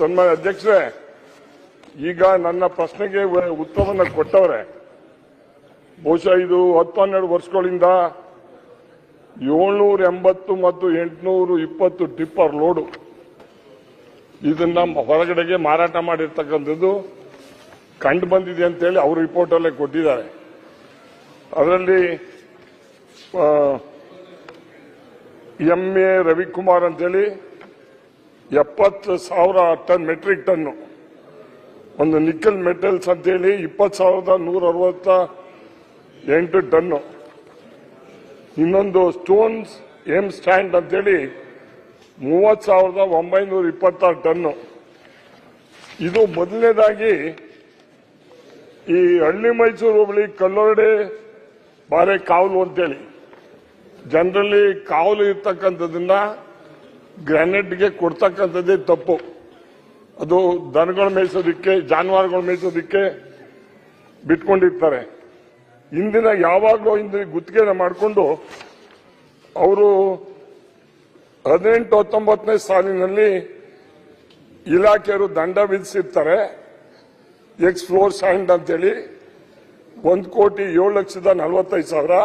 ಸನ್ಮಾನ್ಯ ಅಧ್ಯಕ್ಷರೇ, ಈಗ ನನ್ನ ಪ್ರಶ್ನೆಗೆ ಉತ್ತರವನ್ನು ಕೊಟ್ಟವ್ರೆ. ಬಹುಶಃ ಇದು ಹತ್ತು ಹನ್ನೆರಡು ವರ್ಷಗಳಿಂದ ಏಳ್ನೂರ ಎಂಬತ್ತು ಮತ್ತು ಎಂಟುನೂರು ಇಪ್ಪತ್ತು ಟಿಪ್ಪರ್ ಲೋಡು. ಇದನ್ನ ಹೊರಗಡೆಗೆ ಮಾರಾಟ ಮಾಡಿರ್ತಕ್ಕಂಥದ್ದು. ಕಂಡು ಬಂದಿದೆ ಅಂತೇಳಿ ಅವರು ರಿಪೋರ್ಟ್ ಅಲ್ಲೇ ಕೊಟ್ಟಿದ್ದಾರೆ. ಅದರಲ್ಲಿ ಎಂ ಎ ರವಿಕುಮಾರ್ ಅಂತೇಳಿ ಎಪ್ಪತ್ತು ಸಾವಿರ ಟನ್ ಮೆಟ್ರಿಕ್ ಟನ್ನು ಒಂದು ನಿಕ್ಕಲ್ ಮೆಟಲ್ಸ್ ಅಂತೇಳಿ ಇಪ್ಪತ್ತು ಸಾವಿರದ ನೂರ ಅರವತ್ತ ಎಂಟು ಟನ್ನು ಇನ್ನೊಂದು ಸ್ಟೋನ್ಸ್ ಏಮ್ ಸ್ಟ್ಯಾಂಡ್ ಅಂತೇಳಿ ಮೂವತ್ತು ಸಾವಿರದ ಒಂಬೈನೂರ ಇಪ್ಪತ್ತಾರು ಟನ್ನು ಇದು ಮೊದಲನೇದಾಗಿ ಈ ಹಳ್ಳಿ ಮೈಸೂರು ಹೋಬಳಿ ಕಲ್ಲೊರಡೆ ಬಾರೆ ಕಾವಲು ಅಂತೇಳಿ. ಜನರಲ್ಲಿ ಕಾವಲು ಇರ್ತಕ್ಕಂಥದ್ದನ್ನ ಗ್ರಾನೈಟ್ಗೆ ಕೊಡ್ತಕ್ಕಂಥದ್ದೇ ತಪ್ಪು. ಅದು ದನಗಳು ಮೇಯಿಸೋದಕ್ಕೆ, ಜಾನುವಾರುಗಳು ಮೇಯಿಸೋದಕ್ಕೆ ಬಿಟ್ಕೊಂಡಿರ್ತಾರೆ. ಇಂದಿನ ಯಾವಾಗಲೂ ಇಂದಿನ ಗುತ್ತಿಗೆನ ಮಾಡಿಕೊಂಡು ಅವರು ಹದಿನೆಂಟು ಹತ್ತೊಂಬತ್ತನೇ ಸಾಲಿನಲ್ಲಿ ಇಲಾಖೆಯವರು ದಂಡ ವಿಧಿಸಿರ್ತಾರೆ. ಎಕ್ಸ್ ಫ್ಲೋರ್ ಸ್ಯಾಂಡ್ ಅಂತೇಳಿ ಒಂದು ಕೋಟಿ ಏಳು ಲಕ್ಷದ ನಲವತ್ತೈದು ಸಾವಿರ.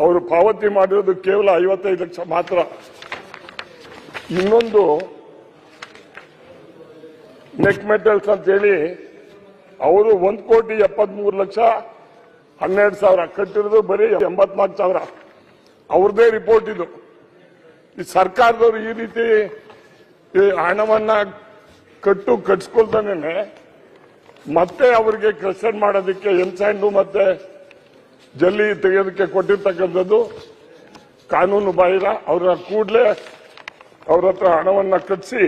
ಅವರು ಪಾವತಿ ಮಾಡಿರೋದು ಕೇವಲ ಐವತ್ತೈದು ಲಕ್ಷ ಮಾತ್ರ. ಇನ್ನೊಂದು ನೆಕ್ ಮೆಟಲ್ಸ್ ಅಂತೇಳಿ, ಅವರು ಒಂದು ಕೋಟಿ ಎಪ್ಪತ್ಮೂರು ಲಕ್ಷ ಹನ್ನೆರಡು ಸಾವಿರ ಕಟ್ಟಿರೋದು ಬರೀ ಎಂಬತ್ನಾಲ್ಕು ಸಾವಿರ. ಅವ್ರದೇ ರಿಪೋರ್ಟ್ ಇದು. ಈ ಸರ್ಕಾರದವರು ಈ ರೀತಿ ಈ ಹಣವನ್ನ ಕಟ್ಟು ಕಟ್ಸ್ಕೊಳ್ತಾನೆ ಮತ್ತೆ ಅವರಿಗೆ ಕ್ರಷರ್ ಮಾಡೋದಕ್ಕೆ ಎನ್ಸ್ಯಾಂಡು ಮತ್ತೆ ಜಲ್ಲಿ ತೆಗೆಯೋದಕ್ಕೆ ಕೊಟ್ಟಿರ್ತಕ್ಕಂಥದ್ದು, ಕಾನೂನು ಬಾಹಿರ, ಅವರ ಕೂಡಲೇ ಅವ್ರ ಹತ್ರ ಹಣವನ್ನ ಕಟ್ಸಿ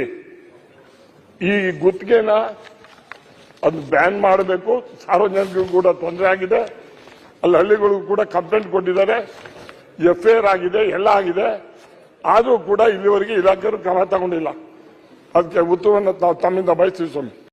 ಈ ಗುತ್ತಿಗೆನ ಅದು ಬ್ಯಾನ್ ಮಾಡಬೇಕು. ಸಾರ್ವಜನಿಕರಿಗೂ ಕೂಡ ತೊಂದರೆ ಆಗಿದೆ. ಅಲ್ಲಿ ಹಳ್ಳಿಗಳಿಗೂ ಕೂಡ ಕಂಪ್ಲೇಂಟ್ ಕೊಟ್ಟಿದ್ದಾರೆ. ಎಫ್ ಆಗಿದೆ, ಎಲ್ಲ ಆಗಿದೆ. ಆದರೂ ಕೂಡ ಇಲ್ಲಿವರೆಗೆ ಇಲಾಖೆಯವರು ಕ್ರಮ ತಗೊಂಡಿಲ್ಲ. ಅದಕ್ಕೆ ಉತ್ತರವನ್ನು ನಾವು ತಮ್ಮಿಂದ ಬಯಸ್ತೀವಿ ಸ್ವಾಮಿ.